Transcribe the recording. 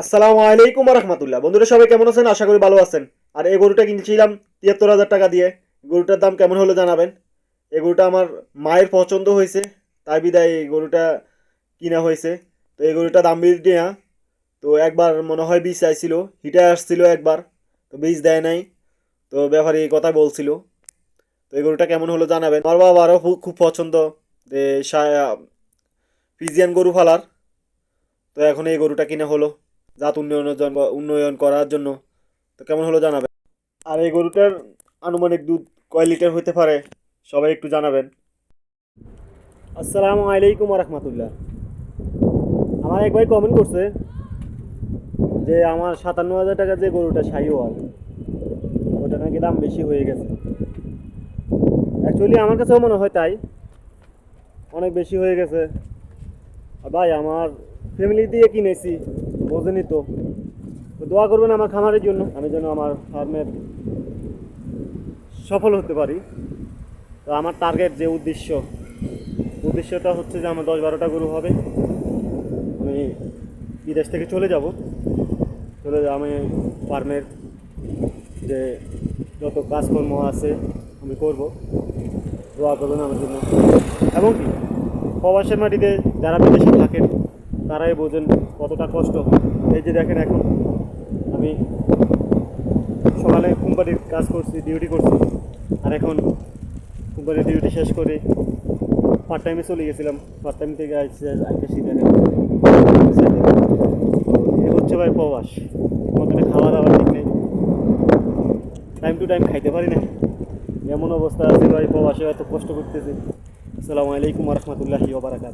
আসসালামু আলাইকুম রহমতুল্লাহ বন্ধুরা, সবাই কেমন আছেন? আশা করি ভালো আছেন। আর এই গরুটা কিনছিলাম তিয়াত্তর হাজার টাকা দিয়ে। গরুটার দাম কেমন হলো জানাবেন। এই গরুটা আমার মায়ের পছন্দ হয়েছে, তাই বিদায় এই গরুটা কিনা হয়েছে। তো এই গরুটা দাম না তো একবার মনে হয় বীজ চাইছিল হিটে আসছিল একবার, তো বীজ দেয় নাই। তো ব্যাপারে এই কথা বলছিল। তো এই গরুটা কেমন হলো জানাবেন। আমার বাবারও খুব খুব পছন্দ, যে ফিজিয়ান গরু ফালার। তো এখন এই গরুটা কিনা হলো। জাত উন্নয়নের জন্য উন্নয়ন করার জন্য, তো কেমন হলো জানাবেন? আর এই গরুটার আনুমানিক দুধ কয় লিটার হতে পারে, সবাই একটু জানাবেন। আসসালামু আলাইকুম রহমতুল্লাহ। আমার এক ভাই কমেন্ট করছে যে আমার সাতান্ন হাজার টাকার যে গরুটা সাইওয়াল, ওটা নাকি দাম বেশি হয়ে গেছে। অ্যাকচুয়ালি আমার কাছেও মনে হয় তাই, অনেক বেশি হয়ে গেছে। ভাই, আমার ফ্যামিলি দিয়ে কিনেছি বোঝেনি তো। দোয়া করবেন আমার খামারের জন্য, আমি যেন আমার ফার্মের সফল হতে পারি। তো আমার টার্গেট যে উদ্দেশ্য, উদ্দেশ্যটা হচ্ছে যে আমার দশ বারোটা গরু হবে। আমি বিদেশ থেকে চলে যাব। চলে আমি ফার্মের যে যত কাজকর্ম আছে, আমি করব। দোয়া করবেন আমার জন্য। এবং কি, প্রবাসের মাটিতে যারা বিদেশে থাকেন তারাই বোঝেন কতটা কষ্ট এই যে দেখেন এখন আমি সকালে কোম্পানির কাজ করছি ডিউটি করছি। আর এখন কোম্পানির ডিউটি শেষ করে পার্ট টাইমে চলে গেছিলাম। পার্ট টাইম থেকে আসছে আইতেছি দেখেন এ হচ্ছে ভাই প্রবাস। মতন খাওয়া দাওয়া ঠিক নেই। টাইম টু টাইম খাইতে পারি না। এমন অবস্থা আছে ভাই, প্রবাসে এত কষ্ট করতেছে। আসসালামু আলাইকুম রহমতুল্লাহি ওবারাকাত